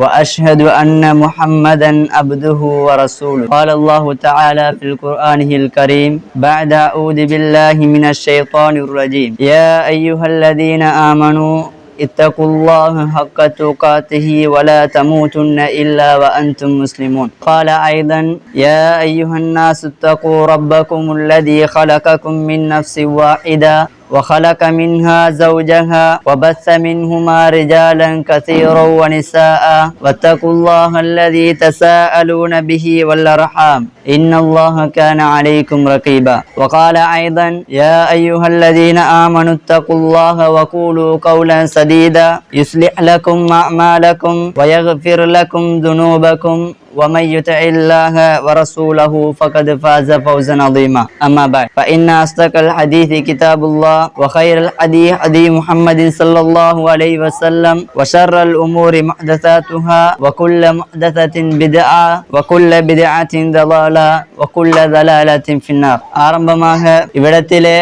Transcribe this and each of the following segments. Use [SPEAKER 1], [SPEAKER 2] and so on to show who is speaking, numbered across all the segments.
[SPEAKER 1] وأشهد أن محمدا عبده ورسوله. قال الله تعالى في القرآن الكريم بعد أعوذ بالله من الشيطان الرجيم. يا أيها الذين آمنوا اتقوا الله حق تقاته ولا تموتن إلا وأنتم مسلمون. قال أيضا يا أيها الناس اتقوا ربكم الذي خلقكم من نفس واحدة وخلق منها زوجها وبث منهما رجالا كثيرا ونساء. واتقوا الله الذي تساءلون به والأرحام. إن الله كان عليكم رقيبا. وقال أيضا يا أيها الذين آمنوا اتقوا الله وقولوا قولا سديدا. يصلح لكم أعمالكم ويغفر لكم ذنوبكم. ومن يطع الله ورسوله فقد فاز فوزا عظيما أما بعد فإن أصدق الحديث كتاب الله وخير الحديث حديث محمد صلى الله عليه وسلم وشر الأمور محدثاتها وكل محدثة بدعة وكل بدعة ضلالة وكل ضلالة في النار ஆரம்பமாக இவ்விடத்திலே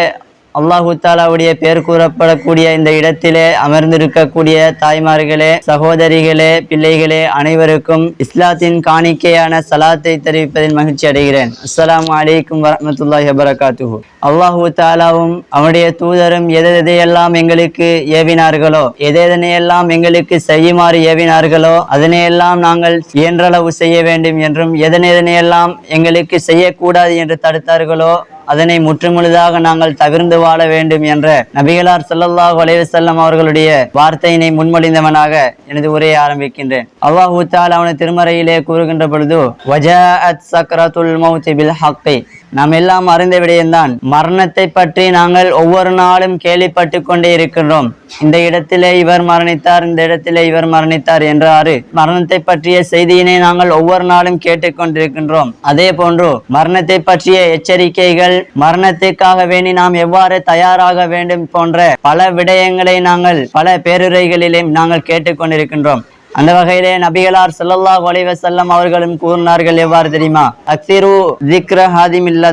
[SPEAKER 1] அல்லாஹு தாலாவுடைய பெயர் கூறப்படக்கூடிய இந்த இடத்திலே அமர்ந்திருக்கக்கூடிய தாய்மார்களே சகோதரிகளே பிள்ளைகளே அனைவருக்கும் இஸ்லாத்தின் காணிக்கையான சலாத்தை தெரிவிப்பதில் மகிழ்ச்சி அடைகிறேன். அஸ்லாம் அலைக்கும் வரமத்துல்லாஹி வபரகாத்துஹு. அல்லாஹு தாலாவும் அவனுடைய தூதரும் எதை எதையெல்லாம் எங்களுக்கு ஏவினார்களோ எதெதனையெல்லாம் எங்களுக்கு செய்யுமாறு ஏவினார்களோ அதனையெல்லாம் நாங்கள் இயன்றளவு செய்ய வேண்டும் என்றும் எதனெதனையெல்லாம் எங்களுக்கு செய்யக்கூடாது என்று தடுத்தார்களோ அதனை முற்றுமுழுதாக நாங்கள் தவிர்ந்து வாழ வேண்டும் என்ற நபிகளார் சல்லல்லாஹ் வலைவசல்லம் அவர்களுடைய வார்த்தையினை முன்மொழிந்தவனாக எனது உரையை ஆரம்பிக்கின்றேன். அல்லாஹு தஆலா அவனது திருமறையிலே கூறுகின்ற பொழுது வஜாஅத் சக்ரத்துல் மௌத் பில் நாம் எல்லாம் அறிந்த விடயம்தான். மரணத்தை பற்றி நாங்கள் ஒவ்வொரு நாளும் கேள்விப்பட்டு கொண்டே இருக்கின்றோம். இந்த இடத்திலே இவர் மரணித்தார் இந்த இடத்திலே இவர் மரணித்தார் என்றாறு. மரணத்தை பற்றிய செய்தியினை நாங்கள் ஒவ்வொரு நாளும் கேட்டுக்கொண்டிருக்கின்றோம் அதே போன்று மரணத்தை பற்றிய எச்சரிக்கைகள் மரணத்திற்காக வேண்டி நாம் எவ்வாறு தயாராக வேண்டும் போன்ற பல விடயங்களை நாங்கள் பல பேருரைகளிலும் நாங்கள் கேட்டுக்கொண்டிருக்கின்றோம் அந்த வகையிலே நபிகளார் சல்லல்லாஹ் அலைஹி வஸல்லம் அவர்களும் கூறினார்கள் எவ்வாறு தெரியுமா? அக்சிரு ذிக்ர ஹாதிமில்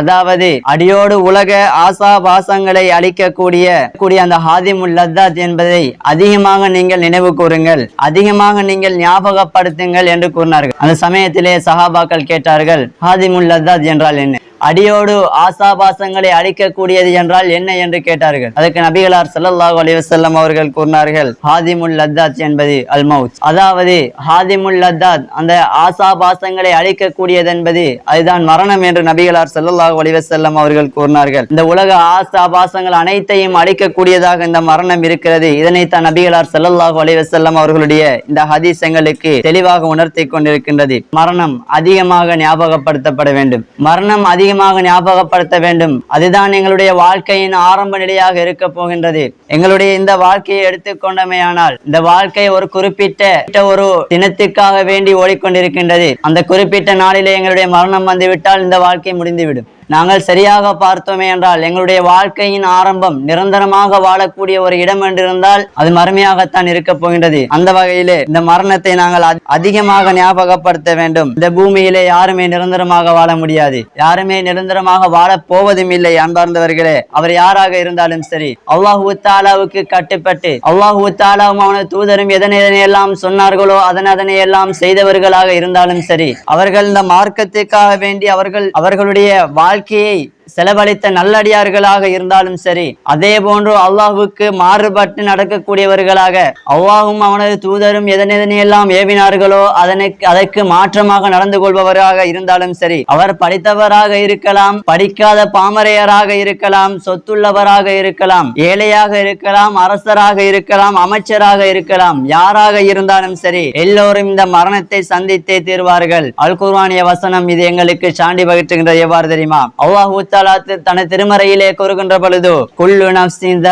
[SPEAKER 1] அதாவது அடியோடு உலக ஆசா பாசங்களை அளிக்கக்கூடிய கூடிய அந்த ஹாதிமுல் லத்தாத் என்பதை அதிகமாக நீங்கள் நினைவு கூறுங்கள். அதிகமாக நீங்கள் ஞாபகப்படுத்துங்கள் என்று கூறினார்கள். அந்த சமயத்திலே சஹாபாக்கள் கேட்டார்கள் ஹாதிமுல்லதாத் என்றால் என்ன? அடியோடு ஆசாபாசங்களை அழிக்கக்கூடியது என்றால் என்ன என்று கேட்டார்கள். அதுக்கு நபிகளார் ஸல்லல்லாஹு அலிவசல்லம் அவர்கள் கூறினார்கள் ஹாதிமுல் லத்தாத் என்பது அல் மவுத் அதாவது ஹாதிமுல் லத்தாத் அந்த ஆசாபாசங்களை அழிக்கக்கூடியது என்பது அதுதான் மரணம் என்று நபிகளார் ஸல்லல்லாஹு அலிவசல்லம் அவர்கள் கூறினார்கள். இந்த உலக ஆசாபாசங்கள் அனைத்தையும் அழிக்கக்கூடியதாக இந்த மரணம் இருக்கிறது. இதனைத்தான் நபிகளார் ஸல்லல்லாஹு அலிவசல்லம் அவர்களுடைய இந்த ஹதீஸ் எங்களுக்கு தெளிவாக உணர்த்தி கொண்டிருக்கின்றது. மரணம் அதிகமாக ஞாபகப்படுத்தப்பட வேண்டும். மரணம் அதிகமாக ஞாபகப்படுத்த வேண்டும். அதுதான் எங்களுடைய வாழ்க்கையின் ஆரம்ப நிலையாக இருக்க போகின்றது. எங்களுடைய இந்த வாழ்க்கையை எடுத்துக்கொண்டமையானால் இந்த வாழ்க்கை ஒரு குறிப்பிட்ட ஒரு தினத்துக்காக வேண்டி ஓடிக்கொண்டிருக்கின்றது. அந்த குறிப்பிட்ட நாளிலே எங்களுடைய மரணம் வந்துவிட்டால் இந்த வாழ்க்கை முடிந்துவிடும். நாங்கள் சரியாக பார்த்தோமே என்றால் எங்களுடைய வாழ்க்கையின் ஆரம்பம் நிரந்தரமாக வாழக்கூடிய ஒரு இடம் என்றிருந்தால் அது மறுமையாகத்தான் இருக்க போகின்றது. அந்த வகையிலே இந்த மரணத்தை நாங்கள் அதிகமாக ஞாபகப்படுத்த வேண்டும். இந்த பூமியிலே யாருமே நிரந்தரமாக வாழ முடியாது. யாருமே நிரந்தரமாக வாழப் போவதும் இல்லை அன்பார்ந்தவர்களே. அவர் யாராக இருந்தாலும் சரி அல்லாஹு தாலாவுக்கு கட்டுப்பட்டு அல்லாஹு தாலாவும் அவனது தூதரும் எதனை எதனை எல்லாம் சொன்னார்களோ அதன் அதனை எல்லாம் செய்தவர்களாக இருந்தாலும் சரி அவர்கள் இந்த மார்க்கத்திற்காக வேண்டி அவர்கள் அவர்களுடைய வாழ்க்கையை செலவழித்த நல்லடியார்களாக இருந்தாலும் சரி அதே போன்று அல்லாஹுக்கு மாறுபட்டு நடக்கக்கூடியவர்களாக அல்லாஹும் அவனது தூதரும் எதனெதனையெல்லாம் ஏவினார்களோ அதனை அதற்கு மாற்றமாக நடந்து கொள்பவராக இருந்தாலும் சரி அவர் படித்தவராக இருக்கலாம் படிக்காத பாமரையராக இருக்கலாம் சொத்துள்ளவராக இருக்கலாம் ஏழையாக இருக்கலாம் அரசராக இருக்கலாம் அமைச்சராக இருக்கலாம் யாராக இருந்தாலும் சரி எல்லோரும் இந்த மரணத்தை சந்தித்தே தீர்வார்கள். அல் குர்வானிய வசனம் இது எங்களுக்கு சாண்டி பகிர்கின்ற எவ்வாறு தெரியுமா? அல்லாஹு தலாத்து தன தனது திருமறையிலே கூறுகின்ற பொழுது குல்லு நஃப்ஸின்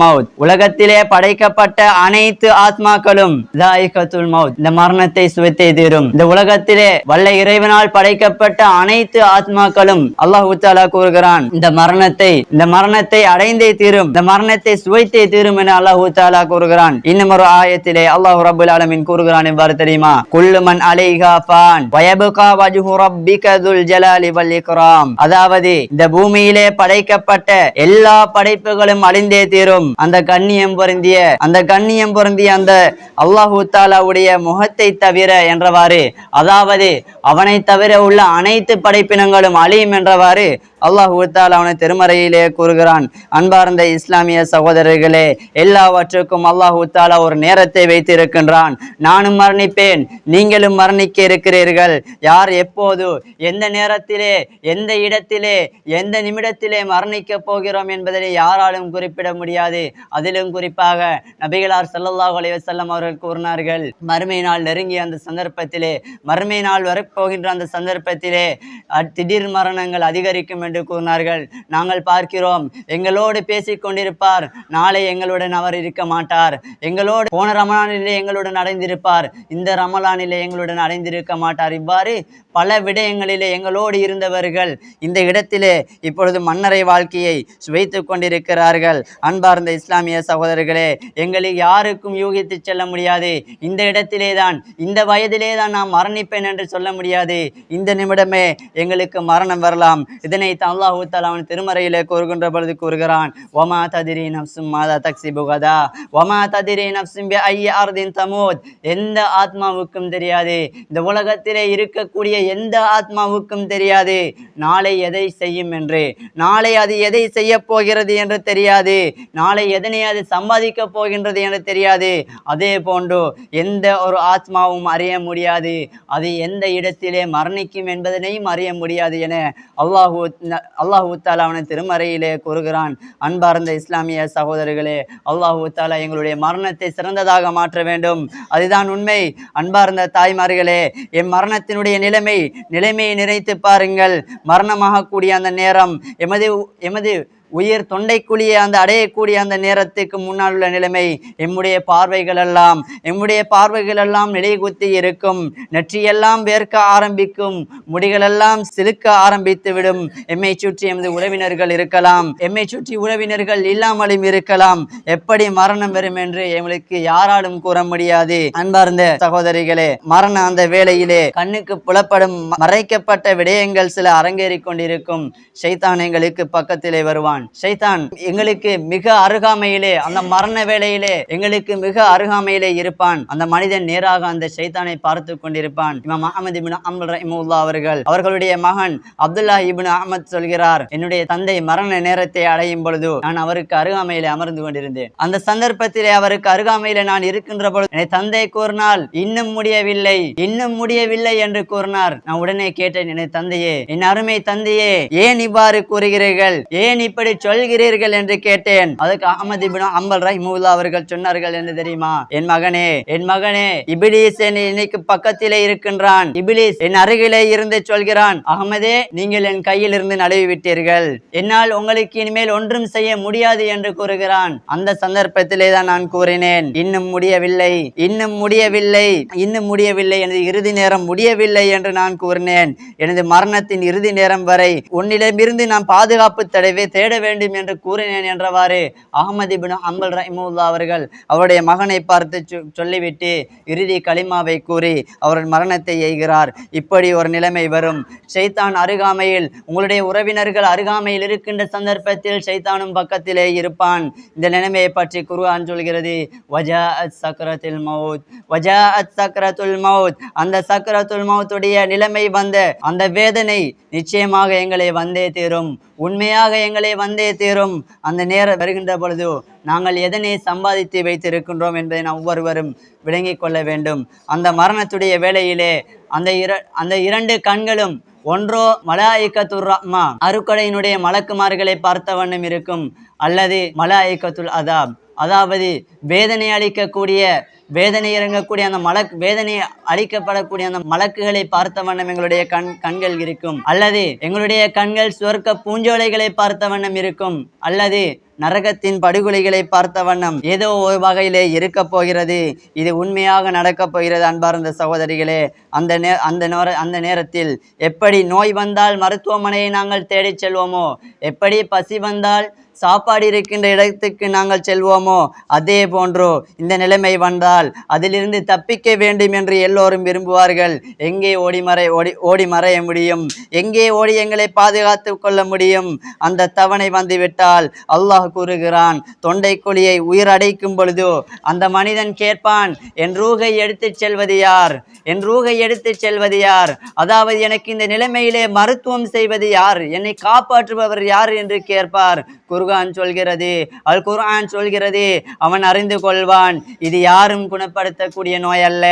[SPEAKER 1] மவுத் உலகத்திலே படைக்கப்பட்ட அனைத்து ஆத்மாக்களும் தாயிகத்துல் மவுத் இந்த மரணத்தை சுவைத்தே தீரும். இந்த உலகத்திலே வல்ல இறைவனால் படைக்கப்பட்ட அனைத்து ஆத்மாக்களும் அல்லாஹு தாலா கூறுகிறான் இந்த மரணத்தை இந்த மரணத்தை அடைந்தே தீரும். இந்த மரணத்தை சுவைத்தே தீரும் என அல்லாஹு தாலா கூறுகிறான். இன்னும் ஒரு ஆயத்திலே அல்லாஹ் ரபுல் ஆலமீன் கூறுகிறான் எவ்வாறு தெரியுமா? குல்லு அலைகா பான் வயபுகா வஜுஹு ரப்பிகதுல் ஜலாலி வல் இக்ராம். அதாவது இந்த பூமியிலே படைக்கப்பட்ட எல்லா படைப்புகளும் அழிந்தே தீரும். அந்த கண்ணியம் பொருந்திய அந்த கண்ணியம் பொருந்திய அந்த அல்லாஹு தாலாவுடைய முகத்தை தவிர என்றவாறு அதாவது அவனை தவிர உள்ள அனைத்து படைப்பினங்களும் அழியும் என்றவாறு அல்லாஹு அவனை திருமறையிலே கூறுகிறான். அன்பார்ந்த இஸ்லாமிய சகோதரர்களே எல்லாவற்றுக்கும் அல்லாஹு ஒரு நேரத்தை வைத்திருக்கின்றான். நானும் மரணிப்பேன் நீங்களும் மரணிக்க இருக்கிறீர்கள். யார் எப்போது எந்த நேரத்திலே எந்த இடத்திலே எந்த நிமிடத்திலே மரணிக்க போகிறோம் என்பதை யாராலும் குறிப்பிட முடியாது. அதிலும் குறிப்பாக நபிகளார் சல்லல்லாஹ் அலைவசல்லம் அவர்கள் கூறினார்கள் மறுமை நாள் நெருங்கிய அந்த சந்தர்ப்பத்திலே மறுமை நாள் வரப்போகின்ற அந்த சந்தர்ப்பத்திலே அ- திடீர் மரணங்கள் அதிகரிக்கும் என்று கூறினார்கள். நாங்கள் பார்க்கிறோம். எங்களோடு பேசி கொண்டிருப்பார். நாளை எங்களுடன் அவர் இருக்க மாட்டார். எங்களோடு போன ரமலானிலே எங்களுடன் அடைந்திருப்பார். இந்த ரமலானிலே எங்களுடன் அடைந்திருக்க மாட்டார். இவ்வாறு பல விடயங்களிலே எங்களோடு இருந்தவர்கள் இந்த இடத்திலே இப்பொழுது மன்னரை வாழ்க்கையை சுவைத்துக் கொண்டிருக்கிறார்கள். அன்பார்ந்த இஸ்லாமிய சகோதரர்களே எங்களுக்கு யாருக்கும் யூகித்து செல்ல முடியாது. இந்த இடத்திலே தான் இந்த வயதிலே தான் நான் மரணிப்பேன் என்று சொல்ல முடியாது. இந்த நிமிடமே எங்களுக்கு மரணம் வரலாம். இதனை அல்லாஹு தாலா அவன் திருமறையிலே கூறுகின்ற பொழுது கூறுகிறான் ஒமா ததிரி நப்சும் மாதா தக்சி புகதா ஒமா ததிரி நப்சும் ஐய அர்தின் தமோத்? எந்த ஆத்மாவுக்கும் தெரியாது. இந்த உலகத்திலே இருக்கக்கூடிய எந்த ஆத்மாவுக்கும் தெரியாது. நாளை எதை செய்யும் என்று. நாளை அது எதை செய்ய போகிறது என்று தெரியாது. நாளை எதனை அது சம்பாதிக்க போகின்றது என்று தெரியாது. அதே போன்று எந்த ஒரு ஆத்மாவும் அறிய முடியாது. அது எந்த இடத்திலே மரணிக்கும் என்பதனையும் அறிய முடியாது என அல்லாஹூ அல்லாஹூ தாலா அவனை திருமறையிலே கூறுகிறான். அன்பார்ந்த இஸ்லாமிய சகோதரர்களே அல்லாஹூ தாலா எங்களுடைய மரணத்தை சிறந்ததாக மாற்ற வேண்டும். அதுதான் உண்மை. அன்பார்ந்த தாய்மார்களே என் மரணத்தினுடைய நிலைமை நிலைமையை நினைத்து பாருங்கள். மரணமாகக்கூடிய அந்த நேரம் எமது எமது உயிர் தொண்டைக்குழியை அந்த அடையக்கூடிய அந்த நேரத்துக்கு முன்னால் உள்ள நிலைமை. எம்முடைய பார்வைகள் எல்லாம் எம்முடைய பார்வைகள் எல்லாம் நிலைகுத்தி இருக்கும். நெற்றியெல்லாம் வேர்க்க ஆரம்பிக்கும். முடிகளெல்லாம் சிலுக்க ஆரம்பித்து விடும். எம்மை சுற்றி எமது உறவினர்கள் இருக்கலாம். எம்மை சுற்றி உறவினர்கள் இல்லாமலும் இருக்கலாம். எப்படி மரணம் வரும் என்று எங்களுக்கு யாராலும் கூற முடியாது. அன்பார்ந்த சகோதரிகளே மரண அந்த வேளையிலே கண்ணுக்கு புலப்படும் மறைக்கப்பட்ட விடயங்கள் சில அரங்கேறிக் கொண்டிருக்கும். சைத்தான் எங்களுக்கு பக்கத்திலே வருவான். ஷைத்தான் எங்களுக்கு மிக அருகாமையிலே அந்த மரண வேளையிலே எங்களுக்கு மிக அருகாமையிலே இருப்பான். அந்த மனிதன் நேராக அந்த ஷைத்தானை பார்த்து கொண்டிருப்பான். இமாம் அஹமது இபின் அம்ல் ரஹிமுல்லா அவர்கள் அவர்களுடைய மகன் அப்துல்லா இபின் அஹமத் சொல்கிறார் என்னுடைய தந்தை மரண நேரத்தை அடையும் பொழுது நான் அவருக்கு அருகாமையிலே அமர்ந்து கொண்டிருந்தேன். அந்த சந்தர்ப்பத்திலே அவருக்கு அருகாமையிலே நான் இருக்கின்ற பொழுது என்னை தந்தை கூறினால் இன்னும் முடியவில்லை இன்னும் முடியவில்லை என்று கூறினார். நான் உடனே கேட்டேன் என்னை தந்தையே என் அருமை தந்தையே ஏன் இவ்வாறு கூறுகிறீர்கள்? ஏன் இப்படி சொல்கிறீர்கள் என்று கேட்டேன். அதுக்கு அகமது இபின் அம்பல் ரஹிமுல்லா அவர்கள் சொன்னார்கள் என்று தெரியுமா? என் மகனே என் மகனே இபிலிஸ் என் இன்னைக்கு பக்கத்திலே இருக்கின்றான். இபிலிஸ் என் அருகிலே இருந்து சொல்கிறான் அகமதே நீங்கள் என் கையில் இருந்து நழுவி விட்டீர்கள் என்னால் உங்களுக்கு இனிமேல் ஒன்றும் செய்ய முடியாது என்று கூறுகிறான். அந்த சந்தர்ப்பத்திலே தான் நான் கூறினேன் இன்னும் முடியவில்லை இன்னும் முடியவில்லை இன்னும் முடியவில்லை எனது இறுதி நேரம் முடியவில்லை என்று நான் கூறினேன். எனது மரணத்தின் இறுதி நேரம் வரை உன்னிடமிருந்து நான் பாதுகாப்பு தடவை தேட வேண்டும் என்று கூறினேன் என்றவாறு அகமது பின் அம்பல் ரஹிமுல்லா அவர்கள் அவருடைய மகனை பார்த்து சொல்லிவிட்டு இறுதி களிமாவை கூறி அவரின் மரணத்தை எய்கிறார். இப்படி ஒரு நிலைமை வரும். ஷைத்தான் அருகாமையில் உங்களுடைய உறவினர்கள் அருகாமையில் இருக்கின்ற சந்தர்ப்பத்தில் ஷைத்தானும் பக்கத்திலே இருப்பான். இந்த நிலைமையை பற்றி குருவான் சொல்கிறது வஜா அத் சக்கரத்தில் மவுத் வஜா அத் சக்கரத்துல் மவுத் அந்த சக்கரத்துல் மவுத்துடைய நிலைமை வந்த அந்த வேதனை நிச்சயமாக எங்களை வந்தே தீரும். உண்மையாக எங்களை வந்து தீரும். அந்த நேரம் வருகின்ற பொழுது நாங்கள் எதனை சம்பாதித்து வைத்திருக்கின்றோம் என்பதை நாம் ஒவ்வொருவரும் விளங்கிக் கொள்ள வேண்டும். அந்த மரணத்துடைய வேளையிலே அந்த இர அந்த இரண்டு கண்களும் ஒன்றோ மலாயிக்கத்துர் ரஹ்மா அருக்கடையினுடைய மலக்குமார்களை பார்த்த வண்ணம் இருக்கும். அல்லது மலாயக்கத்துல் அதாப். அதாவது வேதனை அளிக்கக்கூடிய வேதனை இறங்கக்கூடிய அந்த மலக் வேதனை அளிக்கப்படக்கூடிய அந்த மலக்குகளை பார்த்த வண்ணம் எங்களுடைய கண் கண்கள் இருக்கும். அல்லது எங்களுடைய கண்கள் சுவர்க்க பூஞ்சோலைகளை பார்த்த வண்ணம் இருக்கும். அல்லது நரகத்தின் படுகொலைகளை பார்த்த வண்ணம் ஏதோ ஒரு வகையிலே இருக்க போகிறது. இது உண்மையாக நடக்கப் போகிறது அன்பார்ந்த சகோதரிகளே. அந்த நே அந்த நேர அந்த நேரத்தில் எப்படி நோய் வந்தால் மருத்துவமனையை நாங்கள் தேடிச் செல்வோமோ? எப்படி பசி வந்தால் சாப்பாடு இருக்கின்ற இடத்துக்கு நாங்கள் செல்வோமோ? அதே போன்றோ இந்த நிலைமை வந்தால் அதிலிருந்து தப்பிக்க வேண்டும் என்று எல்லோரும் விரும்புவார்கள். எங்கே ஓடி மறை ஓடி ஓடி மறைய முடியும்? எங்கே ஓடி எங்களை பாதுகாத்து கொள்ள முடியும்? அந்த தவணை வந்துவிட்டால் அல்லாஹ் கூறுகிறான் தொண்டை குழியை உயிரடைக்கும் பொழுதோ அந்த மனிதன் கேட்பான் என் ரூகை எடுத்துச் செல்வது யார்? என் ரூகை எடுத்துச் செல்வது யார்? அதாவது எனக்கு இந்த நிலைமையிலே மருத்துவம் செய்வது யார்? என்னை காப்பாற்றுபவர் யார்? என்று கேட்பார். குரான் சொல்கிறது அல் குரான் சொல்கிறது அவன் அறிந்து கொள்வான். இது யாரும் குணப்படுத்தக்கூடிய நோய் அல்ல.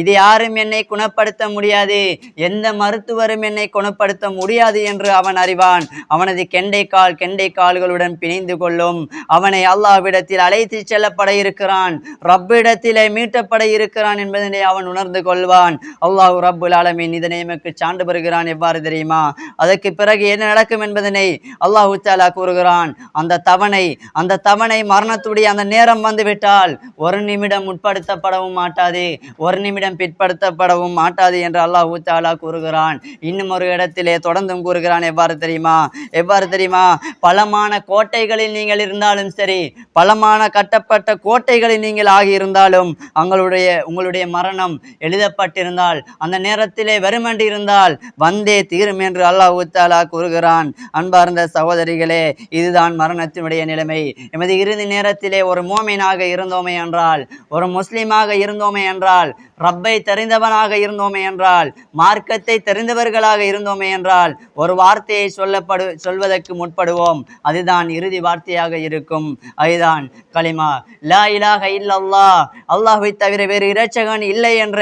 [SPEAKER 1] இது யாரும் என்னை குணப்படுத்த முடியாது. எந்த மருத்துவரும் என்னை குணப்படுத்த முடியாது என்று அவன் அறிவான். அவனது கெண்டை கால் கெண்டை கால்களுடன் பிணைந்து கொள்ளும். அவனை அல்லாவிடத்தில் அழைத்து செல்லப்பட இருக்கிறான். ரப்பிடத்திலே மீட்டப்பட இருக்கிறான் என்பதனை அவன் உணர்ந்து கொள்வான். அல்லாஹ் ரப்புல் ஆலமின் இதனை எமக்கு சான்று பெறுகிறான் எவ்வாறு தெரியுமா? அதற்கு பிறகு என்ன நடக்கும் என்பதனை அல்லாஹு தாலா கூறுகிறான். அந்த தவணை அந்த தவணை மரணத்துடைய அந்த நேரம் வந்துவிட்டால் ஒரு நிமிடம் உட்படுத்தப்படவும் மாட்டாது ஒரு நிமிடம் பிற்படுத்தப்படவும் மாட்டாது என்று அல்லாஹு தாலா கூறுகிறான். இன்னும் ஒரு இடத்திலே தொடர்ந்தும் கூறுகிறான் எவ்வாறு தெரியுமா? எவ்வாறு தெரியுமா? பலமான கோட்டைகளில் நீங்கள் இருந்தாலும் சரி பலமான கட்டப்பட்ட கோட்டைகளில் நீங்கள் ஆகியிருந்தாலும் உங்களுடைய உங்களுடைய மரணம் எழுதப்பட்டிருந்தால் அந்த நேரத்திலே வெறுமண்டி இருந்தால் வந்தே தீரும் என்று அல்லாஹ் தாலா கூறுகிறான். அன்பார்ந்த சகோதரிகளே இதுதான் மரணத்தினுடைய நிலைமை. எமது இறுதி நேரத்திலே ஒரு மோமீனாக இருந்தோமே என்றால் ஒரு முஸ்லீமாக இருந்தோமே என்றால் ரப்பை தெரிந்தவனாக இருந்தோமே என்றால் மார்க்கத்தை தெரிந்தவர்களாக இருந்தோமே என்றால் ஒரு வார்த்தையை சொல்லப்படு சொல்வதற்கு முற்படுவோம். அதுதான் இறுதி வார்த்தையாக இருக்கும். அதுதான் களிமா. லா இலாக இல்லல்லா அல்லாஹை தவிர வேறு இரட்சகன் இல்லை என்ற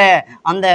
[SPEAKER 1] அந்த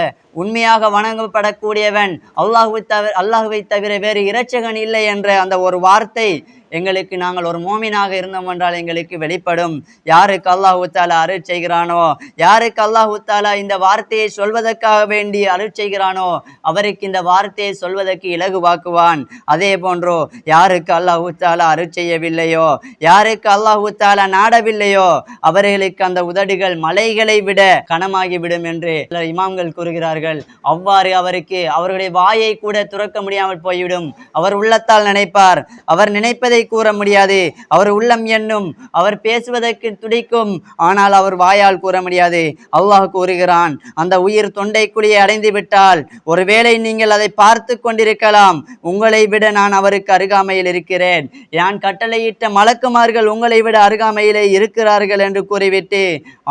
[SPEAKER 1] உண்மையாக வணங்கப்படக்கூடியவன் அல்லாஹுவை தவிர அல்லாஹுவை தவிர வேறு இரட்சகன் இல்லை என்ற அந்த ஒரு வார்த்தை எங்களுக்கு நாங்கள் ஒரு மோமினாக இருந்தோம் என்றால் எங்களுக்கு வெளிப்படும். யாருக்கு அல்லாஹு தாலா அருள் செய்கிறானோ யாருக்கு அல்லாஹு தாலா இந்த வார்த்தையை சொல்வதற்காக வேண்டி அருள் செய்கிறானோ அவருக்கு இந்த வார்த்தையை சொல்வதற்கு இலகுவாக்குவான் அதே போன்றோ யாருக்கு அல்லாஹூ தாலா அருள் செய்யவில்லையோ யாருக்கு அல்லாஹூ தாலா நாடவில்லையோ அவர்களுக்கு அந்த உதடுகள் மலைகளை விட கனமாகிவிடும் என்று சில இமாம்கள் கூறுகிறார்கள். அவ்வாறு அவருக்கு அவருடைய வாயை கூட துறக்க முடியாமல் போய்விடும். அவர் உள்ளத்தால் நினைப்பார். அவர் நினைப்பதை கூற முடியாது. அவர் உள்ளம் எண்ணும். அவர் பேசுவதற்கு துடிக்கும். ஆனால் அவர் வாயால் கூற முடியாது. அல்லாஹ் கூறுகிறான் அந்த உயிர் தொண்டை குழியை அடைந்து விட்டால் ஒருவேளை நீங்கள் அதை பார்த்து கொண்டிருக்கலாம். உங்களை விட நான் அவருக்கு அருகாமையில் இருக்கிறேன். யான் கட்டளையிட்ட மலக்குமார்கள் உங்களை விட அருகாமையிலே இருக்கிறார்கள் என்று கூறிவிட்டு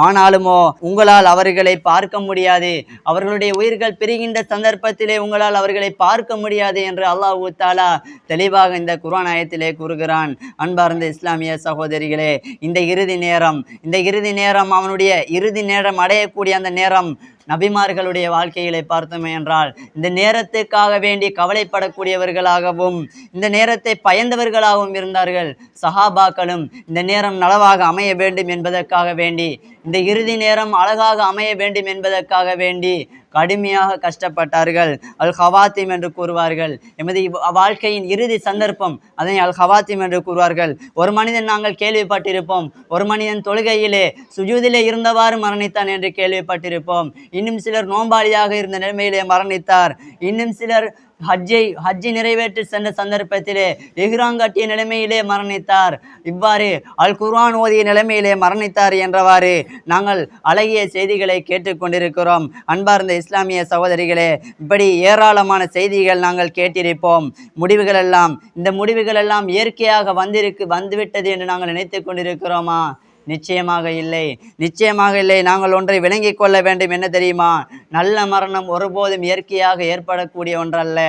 [SPEAKER 1] ஆனாலுமோ உங்களால் அவர்களை பார்க்க முடியாது. அவர்களுடைய உயிர்கள் பிரிகின்ற சந்தர்ப்பத்திலே உங்களால் அவர்களை பார்க்க முடியாது என்று அல்லாஹ் தாலா தெளிவாக இந்த குரானாயத்திலே கூறுகிறான். அன்பார்ந்த இஸ்லாமிய சகோதரிகளே இந்த இறுதி நேரம் இந்த இறுதி நேரம் அவனுடைய இறுதி நேரம் அடையக்கூடிய அந்த நேரம் them நபிமார்களுடைய வாழ்க்கைகளை பார்த்தோமே என்றால் இந்த நேரத்துக்காக வேண்டி கவலைப்படக்கூடியவர்களாகவும் இந்த நேரத்தை பயந்தவர்களாகவும் இருந்தார்கள். சஹாபாக்களும் இந்த நேரம் நலவாக அமைய வேண்டும் என்பதற்காக வேண்டி இந்த இறுதி நேரம் அழகாக அமைய வேண்டும் என்பதற்காக வேண்டி கடுமையாக கஷ்டப்பட்டார்கள். அல் ஹவாத்திம் என்று கூறுவார்கள். எமது வாழ்க்கையின் இறுதி சந்தர்ப்பம் அதனை அல் ஹவாத்திம் என்று கூறுவார்கள். ஒரு மனிதன் நாங்கள் கேள்விப்பட்டிருப்போம். ஒரு மனிதன் தொழுகையிலே சுஜூதிலே இருந்தவாறு மரணித்தான் என்று கேள்விப்பட்டிருப்போம். இன்னும் சிலர் நோம்பாளியாக இருந்த நிலைமையிலே மரணித்தார். இன்னும் சிலர் ஹஜ்ஜை ஹஜ்ஜை நிறைவேற்றி சென்ற சந்தர்ப்பத்திலே எஹ்ராங் கட்டிய நிலைமையிலே மரணித்தார். இவ்வாறு அல் குர்ஆன் ஓதிய நிலைமையிலே மரணித்தார் என்றவாறு நாங்கள் அழகிய செய்திகளை கேட்டுக்கொண்டிருக்கிறோம். அன்பார்ந்த இஸ்லாமிய சகோதரிகளே இப்படி ஏராளமான செய்திகள் நாங்கள் கேட்டிருப்போம். முடிவுகள் எல்லாம் இந்த முடிவுகள் எல்லாம் இயற்கையாக வந்திருக்கு வந்துவிட்டது என்று நாங்கள் நினைத்து கொண்டிருக்கிறோமா? நிச்சயமாக இல்லை. நிச்சயமாக இல்லை. நாங்கள் ஒன்றை விளங்கிக் கொள்ள வேண்டும். என்ன தெரியுமா? நல்ல மரணம் ஒருபோதும் இயற்கையாக ஏற்படக்கூடிய ஒன்றல்ல.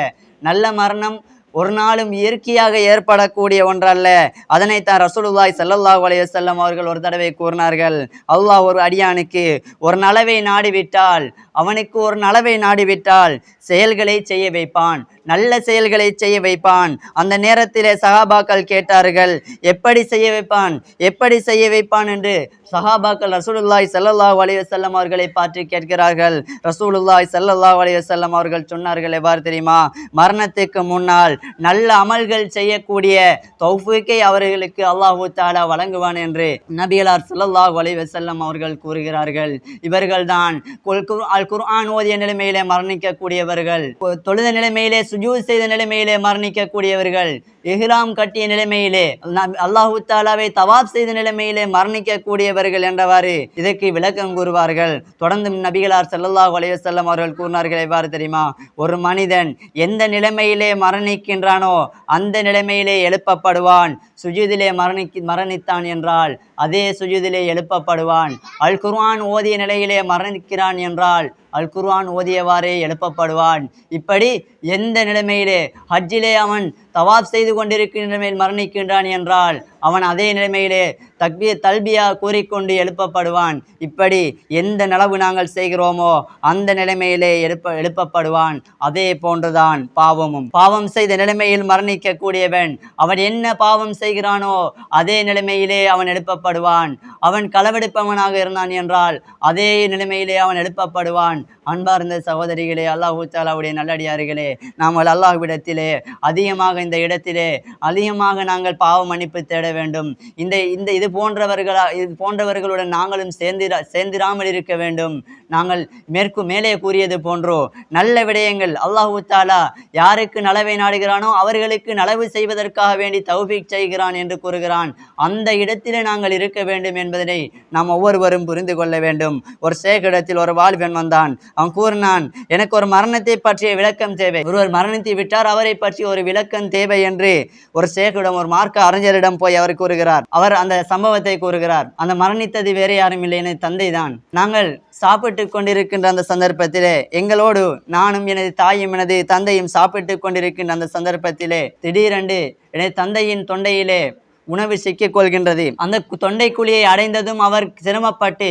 [SPEAKER 1] நல்ல மரணம் ஒரு நாளும் இயற்கையாக ஏற்படக்கூடிய ஒன்றல்ல. அதனைத்தான் ரசூலுல்லாய் சல்லல்லாஹ் அலையசல்லம் அவர்கள் ஒரு தடவை கூறினார்கள். அல்லாஹ் ஒரு அடியானுக்கு ஒரு நலவை நாடிவிட்டால் அவனுக்கு ஒரு நலவை நாடிவிட்டால் செயல்களை செய்ய வைப்பான். நல்ல செயல்களை செய்ய வைப்பான். அந்த நேரத்திலே சஹாபாக்கள் கேட்டார்கள் எப்படி செய்ய வைப்பான்? எப்படி செய்ய வைப்பான்? என்று சஹாபாக்கள் ரசூலுல்லாய் ஸல்லல்லாஹு அலைஹி வஸல்லம் அவர்களை பார்த்து கேட்கிறார்கள். ரசூலுல்லாய் ஸல்லல்லாஹு அலைஹி வஸல்லம் அவர்கள் சொன்னார்கள் எவ்வாறு தெரியுமா? மரணத்துக்கு முன்னால் நல்ல அமல்கள் செய்யக்கூடிய தௌஃபீக்கை அவர்களுக்கு அல்லாஹு தாலா வழங்குவான் என்று நபிகளார் ஸல்லல்லாஹு அலைஹி வஸல்லம் அவர்கள் கூறுகிறார்கள். இவர்கள்தான் குல் குர் அல் குர்ஆன் ஓதிய நிலைமையிலே மரணிக்கக்கூடியவர்கள். தொழுத நிலைமையிலே சுஜூத் செய்த நிலைமையிலே மரணிக்கக்கூடியவர்கள் இஹ்ராம் கட்டிய நிலைமையிலே நம்- அல்லாஹு தாலாவை தவாப் செய்த நிலைமையிலே மரணிக்கக்கூடியவர்கள் என்றவாறு இதற்கு விளக்கம் கூறுவார்கள். தொடர்ந்து நபிகளார் செல்லல்லாஹ் அலைஹி அவர்கள் கூறினார்கள் எவ்வாறு தெரியுமா? ஒரு மனிதன் எந்த நிலைமையிலே மரணிக்கின்றானோ அந்த நிலைமையிலே எழுப்பப்படுவான். சுஜூதிலே மரணி மரணித்தான் என்றால் அதே சுஜூதிலே எழுப்பப்படுவான். அல் குர்ஆன் ஓதிய நிலையிலே மரணிக்கிறான் என்றால் அல் குர்ஆன் ஓதியவாறே எழுப்பப்படுவான். இப்படி எந்த நிலைமையிலே ஹஜ்ஜிலே அவன் தவாப் செய்து கொண்டிருக்கின்ற நிலைமையில் மரணிக்கின்றான் என்றால் அவன் அதே நிலைமையிலே தக்பிய தல்பியா கூறிக்கொண்டு எழுப்பப்படுவான். இப்படி எந்த நலவு நாங்கள் செய்கிறோமோ அந்த நிலைமையிலே எழுப்ப எழுப்பப்படுவான். அதே போன்றுதான் பாவமும். பாவம் செய்த நிலைமையில் மரணிக்கக்கூடியவன் அவன் என்ன பாவம் செய்கிறானோ அதே நிலைமையிலே அவன் எழுப்பப்படுவான். அவன் களவெடுப்பவனாக இருந்தான் என்றால் அதே நிலைமையிலே அவன் எழுப்பப்படுவான். அன்பார்ந்த சகோதரிகளே அல்லாஹூ தாலாவுடைய நல்லடியார்களே நாங்கள் அல்லாஹ்விடத்திலே அதிகமாக இந்த இடத்திலே. அதிகமாக நாங்கள் பாவ மன்னிப்பு தேட வேண்டும். இந்த இந்த இது போன்றவர்களா இது போன்றவர்களுடன் நாங்களும் சேர்ந்திரா சேர்ந்திராமல் இருக்க வேண்டும். நாங்கள் மேற்கு மேலே கூறியது போன்றோ நல்ல விடயங்கள். அல்லாஹூ தாலா யாருக்கு நலவை நாடுகிறானோ அவர்களுக்கு நலவு செய்வதற்காக வேண்டி தௌஃபீக் செய்கிறான் என்று கூறுகிறான். அந்த இடத்திலே நாங்கள் இருக்க வேண்டும் என்பதனை நாம் ஒவ்வொருவரும் புரிந்து கொள்ள வேண்டும். ஒரு சேகரத்தில் ஒரு வாலிபன் வந்தான். அவன் கூறினான் எனக்கு ஒரு மரணத்தை பற்றிய விளக்கம் தேவை. ஒருவர் மரணித்து விட்டார். அவரை பற்றி ஒரு விளக்கம் தேவை என்று ஒரு சேகிடம் ஒரு மார்க்க அறிஞரிடம் போய் அவர் கூறுகிறார். அவர் அந்த சம்பவத்தை கூறுகிறார். அந்த மரணித்தது வேறு யாரும் இல்லை எனது தந்தை தான் நாங்கள் சாப்பிட்டு கொண்டிருக்கின்ற அந்த சந்தர்ப்பத்திலே எங்களோடு நானும் எனது தாயும் எனது தந்தையும் சாப்பிட்டு கொண்டிருக்கின்ற அந்த சந்தர்ப்பத்திலே திடீரென்று எனது தந்தையின் தொண்டையிலே உணவு சிக்கிக் கொள்கின்றது. அந்த தொண்டை குழியை அடைந்ததும் அவர் சிரமப்பட்டு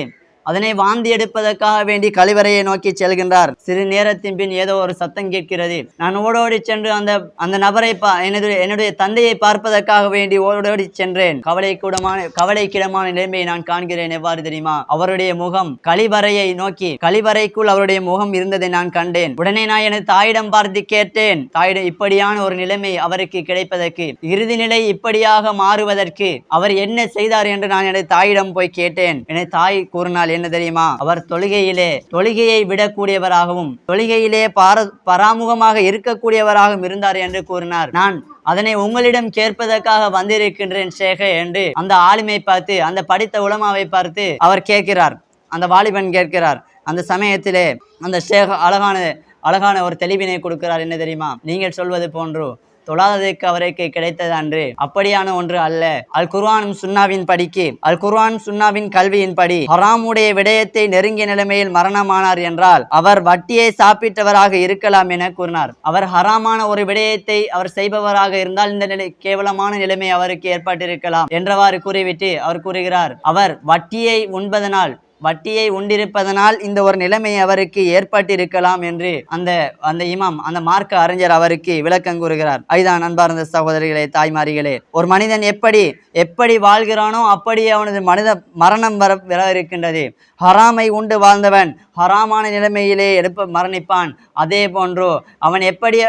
[SPEAKER 1] அதனை வாந்தி எடுப்பதற்காக வேண்டி கழிவறையை நோக்கி செல்கின்றார். சிறு நேரத்தின் பின் ஏதோ ஒரு சத்தம் கேட்கிறது. நான் ஓடோடி சென்று அந்த அந்த நபரை பா எனது என்னுடைய தந்தையை பார்ப்பதற்காக வேண்டி ஓடோடி சென்றேன். கவலைக்கூடமான கவலைக்கிடமான நிலைமையை நான் காண்கிறேன் எவ்வாறு தெரியுமா? அவருடைய முகம் கழிவறையை நோக்கி கழிவறைக்குள் அவருடைய முகம் இருந்ததை நான் கண்டேன். உடனே நான் எனது தாயிடம் பார்த்து கேட்டேன். தாயிடம் இப்படியான ஒரு நிலைமை அவருக்கு கிடைப்பதற்கு இறுதி நிலை இப்படியாக மாறுவதற்கு அவர் என்ன செய்தார் என்று நான் எனது தாயிடம் போய் கேட்டேன். எனது தாய் கூறினால் என்ன தெரியுமா? அவர் தொழுகையிலே தொழுகையை விடக்கூடியவராகவும் தொழுகையிலே பார பராமுகமாக இருக்கக்கூடியவராகவும் இருந்தார் என்று கூறினார். நான் அதனை உங்களிடம் கேட்பதற்காக வந்திருக்கின்றேன் சேக என்று அந்த ஆளுமை பார்த்து அந்த படித்த உலமாவை பார்த்து அவர் கேட்கிறார். அந்த வாலிபன் கேட்கிறார். அந்த சமயத்திலே அந்த சேக அழகான அழகான ஒரு தெளிவினை கொடுக்கிறார். என்ன தெரியுமா? நீங்கள் சொல்வது போன்று தொழாததற்கு அவருக்கு கிடைத்தது அன்று அப்படியான ஒன்று அல்ல. அல் குர்வானும் சுன்னாவின் படிக்கு. அல் குர்வான் சுன்னாவின் கல்வியின் படி ஹராமுடைய விடயத்தை நெருங்கிய நிலைமையில் மரணமானார் என்றால் அவர் வட்டியை சாப்பிட்டவராக இருக்கலாம் என கூறினார். அவர் ஹராமான ஒரு விடயத்தை அவர் செய்பவராக இருந்தால் இந்த நிலை கேவலமான நிலைமை அவருக்கு ஏற்பட்டிருக்கலாம் என்றவாறு கூறிவிட்டு அவர் கூறுகிறார். அவர் வட்டியை உண்பதனால் வட்டியை உண்டிருப்பதனால் இந்த ஒரு நிலைமை அவருக்கு ஏற்பட்டிருக்கலாம் என்று அந்த அந்த இமாம் அந்த மார்க்க அறிஞர் அவருக்கு விளக்கம் கூறுகிறார். ஐதான் அன்பார்ந்த சகோதரிகளே தாய்மாரிகளே ஒரு மனிதன் எப்படி எப்படி வாழ்கிறானோ அப்படி அவனது மனித மரணம் வர வர இருக்கின்றது. ஹராமை உண்டு வாழ்ந்தவன் ஹராமான நிலைமையிலே எடுப்ப மரணிப்பான். அதே போன்றோ அவன் எப்படி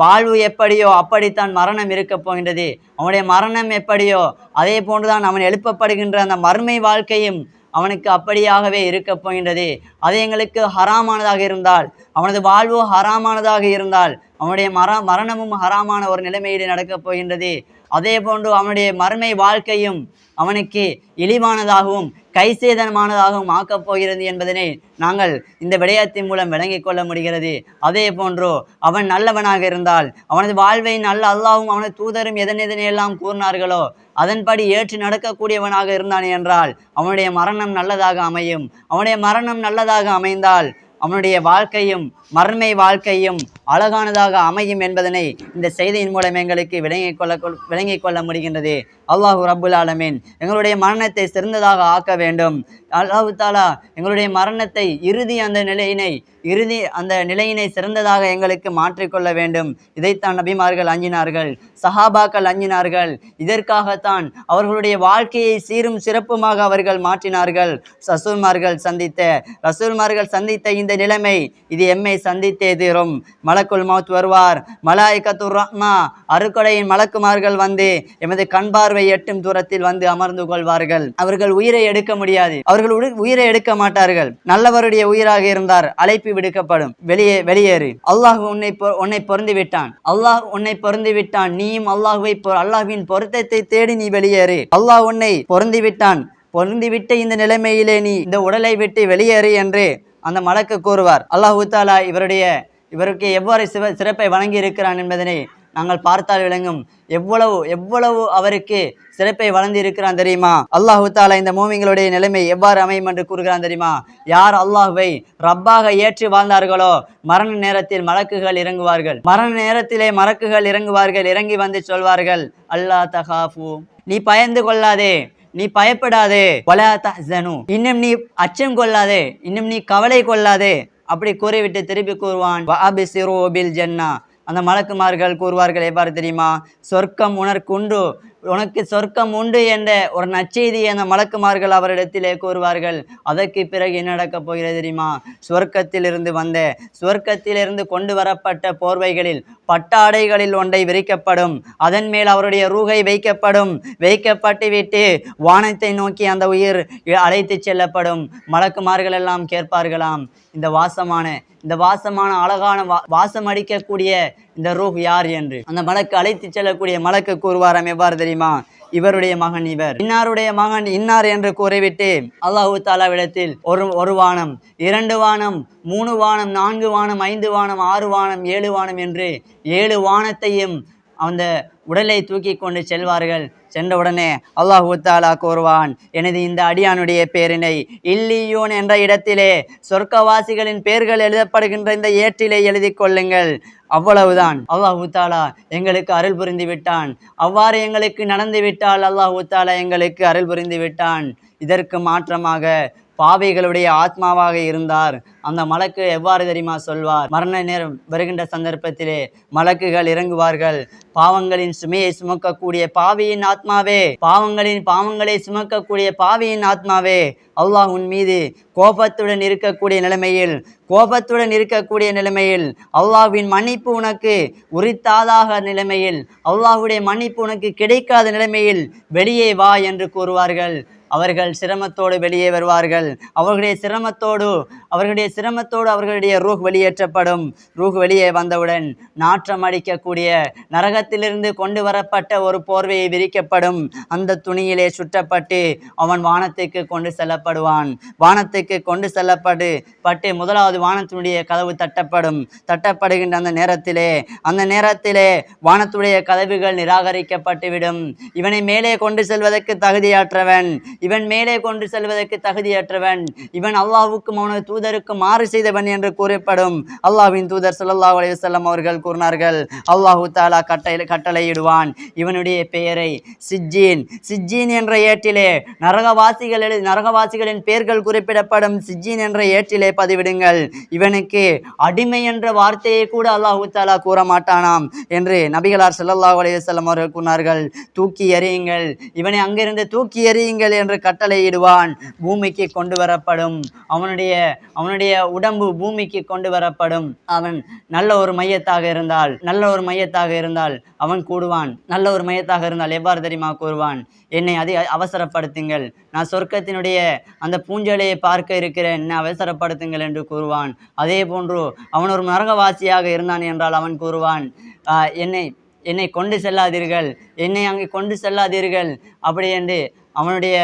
[SPEAKER 1] வாழ்வு எப்படியோ அப்படித்தான் மரணம் இருக்கப் போகின்றது. அவனுடைய மரணம் எப்படியோ அதே போன்றுதான் அவன் எழுப்பப்படுகின்ற அந்த மறுமை வாழ்க்கையும் அவனுக்கு அப்படியாகவே இருக்கப் போகின்றது. அது எங்களுக்கு ஹராமானதாக இருந்தால் அவனது வாழ்வு ஹராமானதாக இருந்தால் அவனுடைய மர மரணமும் ஹராமான ஒரு நிலைமையிலே நடக்கப் போகின்றது. அதே போன்று அவனுடைய மறுமை வாழ்க்கையும் அவனுக்கு இழிவானதாகவும் கைசேதனமானதாகவும் ஆக்கப் போகிறது என்பதனை நாங்கள் இந்த விடயத்தின் மூலம் விளங்கிக் கொள்ள முடிகிறது. அதே போன்றோ அவன் நல்லவனாக இருந்தால் அவனது வாழ்வை நல்ல அல்லாவும் அவனது தூதரும் எதன் எதனையெல்லாம் கூறினார்களோ அதன்படி ஏற்று நடக்கக்கூடியவனாக இருந்தான் என்றால் அவனுடைய மரணம் நல்லதாக அமையும். அவனுடைய மரணம் நல்லதாக அமைந்தால் அவனுடைய வாழ்க்கையும் மறுமை வாழ்க்கையும் அழகானதாக அமையும் என்பதனை இந்த செய்தியின் மூலம் எங்களுக்கு விளங்கிக் கொள்ள விளங்கிக் கொள்ள முடிகின்றது. அல்லாஹூ ரபுல் ஆலமீன். எங்களுடைய மரணத்தை சிறந்ததாக ஆக்க வேண்டும். அல்லாஹு தாலா எங்களுடைய மரணத்தை இறுதி அந்த நிலையினை இறுதி அந்த நிலையினை சிறந்ததாக எங்களுக்கு மாற்றிக்கொள்ள வேண்டும். இதைத்தான் நபிமார்கள் அஞ்சினார்கள் சஹாபாக்கள் அஞ்சினார்கள். இதற்காகத்தான் அவர்களுடைய வாழ்க்கையை சீரும் சிறப்புமாக அவர்கள் மாற்றினார்கள். ரசூல்மார்கள் சந்தித்த ரசூல்மார்கள் சந்தித்த இந்த நிலைமை இது எம்மை சந்தித்தே தீரும். மலக்குள் மௌத் வருவார். மலாய்கத்துர் ரஹ்மா அருக்கொடையின் மலக்குமார்கள் வந்து எமது கண் பார்வை எட்டும் தூரத்தில் வந்து அமர்ந்து கொள்வார்கள். அவர்கள் உயிரை எடுக்க முடியாது. அவர்கள் உயிரை எடுக்க மாட்டார்கள். நல்லவருடைய உயிராக இருந்தார். அழைப்பு விடுக்கப்படும். வெளியே வெளியேறு. அல்லாஹ் உன்னை உன்னை பொருந்து விட்டான். அல்லாஹ் உன்னை பொருந்து விட்டான். நீயும் அல்லாஹுவை பொ- அல்லாஹ்வின் பொருத்தத்தை தேடி நீ வெளியேறு. அல்லாஹ் உன்னை பொருந்தி விட்டான். பொருந்திவிட்ட இந்த நிலைமையிலே நீ இந்த உடலை விட்டு வெளியேறு என்று அந்த மலக்கு கூறுவார். அல்லாஹு தாலா இவருடைய இவருக்கு எவ்வாறு சிவ சிறப்பை வழங்கி இருக்கிறான் என்பதனை நாங்கள் பார்த்தால் விளங்கும். எவ்வளவு எவ்வளவு அவருக்கு சிறப்பை வளர்ந்து இருக்கிறான் தெரியுமா? அல்லாஹு தாலா இந்த மோமிங்களுடைய நிலைமை எவ்வாறு அமையும் என்று கூறுகிறான் தெரியுமா? யார் அல்லாஹுவை ரப்பாக ஏற்றி வாழ்ந்தார்களோ மரண நேரத்தில் மலக்குகள் இறங்குவார்கள். மரண நேரத்திலே மலக்குகள் இறங்குவார்கள் இறங்கி வந்து சொல்வார்கள் அல்லாஹ் தகாஃபு. நீ பயந்து கொள்ளாதே நீ பயப்படாதே. வலா தஹ்சனு. இன்னும் நீ அச்சம் கொள்ளாதே இன்னும் நீ கவலை கொள்ளாதே. அப்படி கூறிவிட்டு திருப்பி கூறுவான். வஅபிசிரு ஓபில் ஜென்னா அந்த மலக்குமார்கள் கூறுவார்கள் எவ்வாறு தெரியுமா? சொர்க்கம் உனக்குண்டு. உனக்கு சொர்க்கம் உண்டு என்ற ஒரு நச்செய்தியை அந்த மலக்குமார்கள் அவரிடத்திலே கூறுவார்கள். அதற்கு பிறகு என்ன நடக்கப் போகிறது தெரியுமா? சொர்க்கத்திலிருந்து வந்த சொர்க்கத்திலிருந்து கொண்டு வரப்பட்ட போர்வைகளில் பட்டாடைகளில் ஒன்றை விரிக்கப்படும். அதன் மேல் அவருடைய ரூகை வைக்கப்படும். வைக்கப்பட்டு விட்டு வானத்தை நோக்கி அந்த உயிர் அழைத்து செல்லப்படும். மலக்குமார்கள் எல்லாம் கேட்பார்களாம் இந்த வாசமான இந்த வாசமான அழகான வா வாசம் அடிக்கக்கூடிய இந்த ரூஹ் யார்? என்று. அந்த மலக்கு அழைத்து செல்லக்கூடிய மலக்கு கூறுவாராம் எவ்வாறு தெரியுமா? இவருடைய மகன் இவர். இன்னாருடைய மகன் இன்னார் என்று கூறிவிட்டு அல்லாஹு தாலாவிடத்தில் ஒரு ஒரு வானம் இரண்டு வானம் மூணு வானம் நான்கு வானம் ஐந்து வானம் ஆறு வானம் ஏழு வானம் என்று ஏழு வானத்தையும் அந்த உடலை தூக்கி கொண்டு செல்வார்கள். சென்றவுடனே அல்லாஹு தாலா கூறுவான் எனது இந்த அடியானுடைய பேரினை இல்லியோன் என்ற இடத்திலே சொர்க்கவாசிகளின் பெயர்கள் எழுதப்படுகின்ற இந்த ஏற்றிலே எழுதி கொள்ளுங்கள். அவ்வளவுதான். அல்லாஹு தாலா எங்களுக்கு அருள் புரிந்து விட்டான். அவ்வாறு எங்களுக்கு நடந்து விட்டால் அல்லாஹு தாலா எங்களுக்கு அருள் புரிந்து விட்டான். இதற்கு மாற்றமாக பாவிகளுடைய ஆத்மாவாக இருந்தார். அந்த மலக்கு எவ்வாறு தெரியுமா சொல்வார்? மரண நேரம் வருகின்ற சந்தர்ப்பத்திலே மலக்குகள் இறங்குவார்கள். பாவங்களின் சுமையை சுமக்கக்கூடிய பாவியின் ஆத்மாவே. பாவங்களின் பாவங்களை சுமக்கக்கூடிய பாவியின் ஆத்மாவே. அல்லாஹ் உன் மீது கோபத்துடன் இருக்கக்கூடிய நிலைமையில் கோபத்துடன் இருக்கக்கூடிய நிலைமையில் அல்லாஹ்வின் மன்னிப்பு உனக்கு உரித்தாதாக நிலைமையில் அல்லாஹுடைய மன்னிப்பு உனக்கு கிடைக்காத நிலைமையில் வெளியே வா என்று கூறுவார்கள். அவர்கள் சிரமத்தோடு வெளியே வருவார்கள். அவர்களுடைய சிரமத்தோடு அவர்களுடைய சிரமத்தோடு அவர்களுடைய ரூஹ் வெளியேற்றப்படும். ரூஹ் வெளியே வந்தவுடன் நாற்றம் அடிக்கக்கூடிய நரகத்திலிருந்து கொண்டு வரப்பட்ட ஒரு போர்வையை விரிக்கப்படும். அந்த துணியிலே சுற்றப்பட்டு அவன் வானத்துக்கு கொண்டு செல்லப்படுவான். வானத்துக்கு கொண்டு செல்லப்படு பட்டு முதலாவது வானத்தினுடைய கதவு தட்டப்படும். தட்டப்படுகின்ற அந்த நேரத்திலே அந்த நேரத்திலே வானத்துடைய கதவுகள் நிராகரிக்கப்பட்டுவிடும். இவனை மேலே கொண்டு செல்வதற்கு தகுதியாற்றவன் இவன் மேலே கொண்டு செல்வதற்கு தகுதியற்றவன். இவன் அல்லாவுக்கும் அவனது தூதருக்கு மாறு செய்தவன் என்று கூறப்படும். அல்லாஹ்வின் தூதர் ஸல்லல்லாஹு அலைஹி செல்லம் அவர்கள் கூறினார்கள் அல்லாஹு தாலா கட்டளை கட்டளையிடுவான். இவனுடைய பெயரை சிஜ்ஜீன். சிஜ்ஜீன் என்ற ஏட்டிலே நரகவாசிகள் நரகவாசிகளின் பெயர்கள் குறிப்பிடப்படும் சிஜ்ஜீன் என்ற ஏட்டிலே பதிவிடுங்கள். இவனுக்கு அடிமை என்ற வார்த்தையை கூட அல்லாஹு தாலா கூற மாட்டானாம் என்று நபிகளார் ஸல்லல்லாஹு அலைஹி செல்லம் அவர்கள் கூறினார்கள். தூக்கி எறியுங்கள். இவனை அங்கிருந்து தூக்கி எறியுங்கள் என்று கட்டளையிடுவான். பூமிக்கு கொண்டு வரப்படும். அவனுடைய அவனுடைய உடம்பு பூமிக்கு கொண்டு வரப்படும். அவன் நல்ல ஒரு மையத்தாக இருந்தால் நல்ல ஒரு மையத்தாக இருந்தால் அவன் கூடுவான். நல்ல ஒரு மையத்தாக இருந்தால் எவ்வாறு தெரியுமா? கூறுவான். என்னை அதை அவசரப்படுத்துங்கள். நான் சொர்க்கத்தினுடைய அந்த பூஞ்சலையை பார்க்க இருக்கிறேன். என்னை அவசரப்படுத்துங்கள் என்று கூறுவான். அதே போன்று அவன் ஒரு நரகவாசியாக இருந்தான் என்றால் அவன் கூறுவான். என்னை என்னை கொண்டு செல்லாதீர்கள். என்னை அங்கே கொண்டு செல்லாதீர்கள். அப்படி என்று அவனுடைய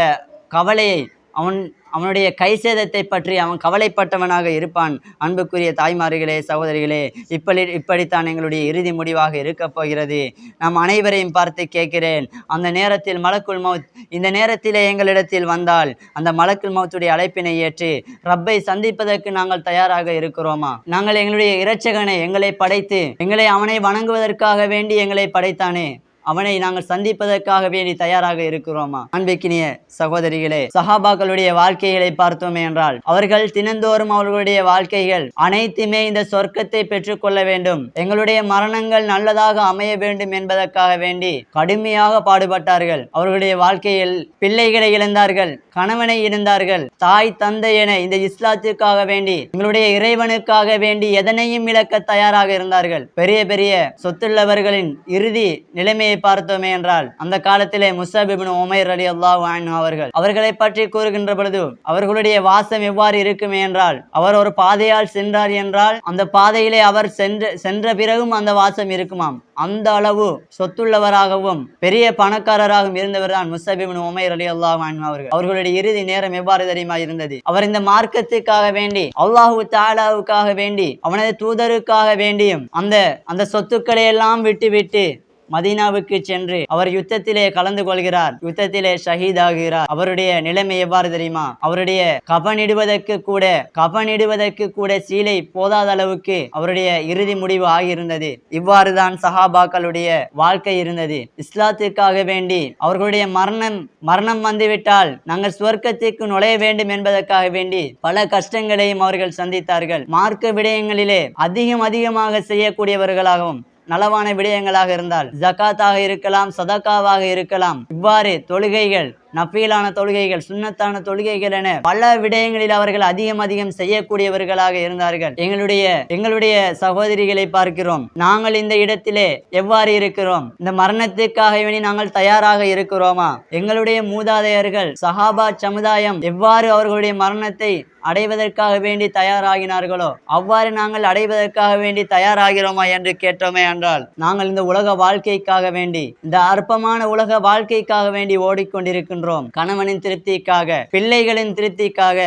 [SPEAKER 1] கவலையை அவன் அவனுடைய கை சேதத்தை பற்றி அவன் கவலைப்பட்டவனாக இருப்பான். அன்புக்குரிய தாய்மார்களே சகோதரிகளே இப்படி இப்படித்தான் எங்களுடைய இறுதி முடிவாக இருக்கப் போகிறது. நாம் அனைவரையும் பார்த்து கேட்கிறேன் அந்த நேரத்தில் மலக்குள் மவுத் இந்த நேரத்திலே எங்களிடத்தில் வந்தால் அந்த மலக்குள் மவுத்துடைய அழைப்பினை ஏற்று ரப்பை சந்திப்பதற்கு நாங்கள் தயாராக இருக்கிறோமா? நாங்கள் எங்களுடைய இரட்சகனை எங்களை படைத்து எங்களை அவனை வணங்குவதற்காக வேண்டி எங்களை படைத்தானே? அவனை நாங்கள் சந்திப்பதற்காக வேண்டி தயாராக இருக்கிறோமா? அன்பிக்கினிய சகோதரிகளே சஹாபாக்களுடைய வாழ்க்கைகளை பார்த்தோமே என்றால் அவர்கள் தினந்தோறும் அவர்களுடைய வாழ்க்கைகள் அனைத்துமே இந்த சொர்க்கத்தை பெற்றுக்கொள்ள வேண்டும். எங்களுடைய மரணங்கள் நல்லதாக அமைய வேண்டும் என்பதற்காக வேண்டி கடுமையாக பாடுபட்டார்கள். அவர்களுடைய வாழ்க்கையில் பிள்ளைகளை இழந்தார்கள் கணவனை இழந்தார்கள் தாய் தந்தை என இந்த இஸ்லாத்திற்காக வேண்டி எங்களுடைய இறைவனுக்காக வேண்டி எதனையும் இழக்க தயாராக இருந்தார்கள். பெரிய பெரிய சொத்துள்ளவர்களின் இறுதி நிலைமையை பார்த்தோமே என்றால் அந்த காலத்திலே முசாபிபின் உமைர் அலி அல்லாஹ் அவர்கள் அவர்களை பற்றி கூறுகின்ற பொழுது அவர்களுடைய வாசம் எவ்வாறு இருக்குமே என்றால் அவர் ஒரு பாதையால் சென்றார் என்றால் அந்த பாதையிலே அவர் சென்ற சென்ற பிறகும் அந்த வாசம் இருக்குமாம். அந்த அளவு சொத்துள்ளவராகவும் பெரிய பணக்காரராகவும் இருந்தவர் தான் முசபிபின் உமைர் அலி அல்லாஹ் அவர்கள். அவர்களுடைய இறுதி நேரம் எவ்வாறு தெரியுமா இருந்தது? அவர் இந்த மார்க்கத்துக்காக வேண்டி அல்லாஹு தாலாவுக்காக வேண்டி அவனது தூதருக்காக வேண்டியும் அந்த அந்த சொத்துக்களை எல்லாம் விட்டு விட்டு மதீனாவுக்கு சென்று அவர் யுத்தத்திலே கலந்து கொள்கிறார் யுத்தத்திலே ஷஹீதாகிறார். அவருடைய நிலைமை எவ்வாறு தெரியுமா? அவருடைய கபனிடுவதற்கு கூட கபனிடுவதற்கு கூட சீலை போதாத அளவுக்கு அவருடைய இறுதி முடிவு ஆகியிருந்தது. இவ்வாறுதான் சஹாபாக்களுடைய வாழ்க்கை இருந்தது. இஸ்லாத்திற்காக வேண்டி அவர்களுடைய மரணம் மரணம் வந்துவிட்டால் நாங்கள் சுவர்க்கத்திற்கு நுழைய வேண்டும் என்பதற்காக வேண்டி பல கஷ்டங்களையும் அவர்கள் சந்தித்தார்கள். மார்க்க விடயங்களிலே அதிகம் அதிகமாக செய்யக்கூடியவர்களாகவும் நலவான விடயங்களாக இருந்தால் ஜகாத்தாக இருக்கலாம் சதக்காவாக இருக்கலாம். இவ்வாறு தொழுகைகள் நஃபீலான தொழுகைகள் சுண்ணத்தான தொழுகைகள் என பல விடயங்களில் அவர்கள் அதிகம் அதிகம் செய்யக்கூடியவர்களாக இருந்தார்கள். எங்களுடைய எங்களுடைய சகோதரிகளை பார்க்கிறோம். நாங்கள் இந்த இடத்திலே எவ்வாறு இருக்கிறோம்? இந்த மரணத்துக்காக வேண்டி நாங்கள் தயாராக இருக்கிறோமா? எங்களுடைய மூதாதையர்கள் சஹாபா சமுதாயம் எவ்வாறு அவர்களுடைய மரணத்தை அடைவதற்காக வேண்டி தயாராகினார்களோ அவ்வாறு நாங்கள் அடைவதற்காக வேண்டி தயாராகிறோமா என்று கேட்டோமே என்றால் நாங்கள் இந்த உலக வாழ்க்கைக்காக வேண்டி இந்த அற்பமான உலக வாழ்க்கைக்காக வேண்டி ஓடிக்கொண்டிருக்கிறோம் இருக்கின்றோம் கணவனின் திருப்திக்காக பிள்ளைகளின் திருப்திக்காக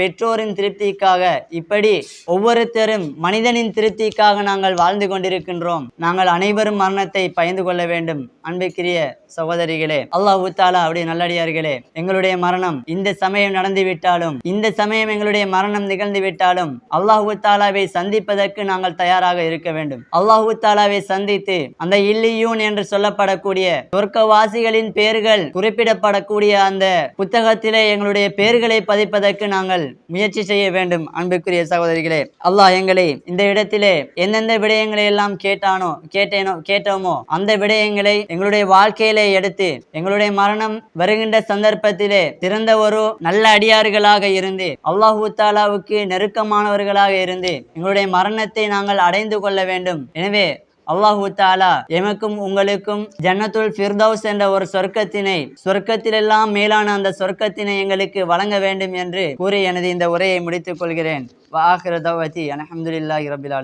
[SPEAKER 1] பெற்றோரின் திருப்திக்காக இப்படி ஒவ்வொருத்தரும் மனிதனின் திருப்திக்காக நாங்கள் வாழ்ந்து கொண்டிருக்கின்றோம். நாங்கள் அனைவரும் மரணத்தை பயந்து கொள்ள வேண்டும். அன்புக்குரிய சகோதரிகளே அல்லாஹ் தாலா அப்படி நல்லடியார்களே எங்களுடைய மரணம் இந்த சமயம் நடந்து விட்டாலும் இந்த சமயம் எங்களுடைய மரணம் நிகழ்ந்து விட்டாலும் அல்லாஹூ தாலாவை சந்திப்பதற்கு நாங்கள் தயாராக இருக்க வேண்டும். அல்லாஹூ தாலாவை சந்தித்து அந்த இல்லியூன் என்று சொல்லப்படக்கூடிய சொர்க்கவாசிகளின் பெயர்கள் குறிப்பிடப்படக்கூடிய அந்த புத்தகத்திலே எங்களுடைய பெயர்களை பதிப்பதற்கு நாங்கள் முயற்சி செய்ய வேண்டும் அன்புக்குரிய சகோதரிகளே. அல்லாஹ் எங்களை இந்த இடத்திலே எந்தெந்த விடயங்களை எல்லாம் கேட்டானோ கேட்டேனோ கேட்டோமோ அந்த விடயங்களை எங்களுடைய வாழ்க்கையிலே எடுத்து எங்களுடைய மரணம் வருகின்ற சந்தர்ப்பத்திலே சிறந்த ஒரு நல்ல அடியார்களாக இருந்து அல்லாஹூ தாலாவுக்கு நெருக்கமானவர்களாக இருந்து எங்களுடைய மரணத்தை நாங்கள் அடைந்து கொள்ள வேண்டும். எனவே அல்லாஹு தாலா எமக்கும் உங்களுக்கும் ஜன்னத்துல் ஃபிர்தௌஸ் என்ற ஒரு சொர்க்கத்தினை சொர்க்கத்திலெல்லாம் மேலான அந்த சொர்க்கத்தினை எங்களுக்கு வழங்க வேண்டும் என்று கூறி எனது இந்த உரையை முடித்துக் கொள்கிறேன். வாஹிர தவதி அலமதுல்லாஹி ரபில்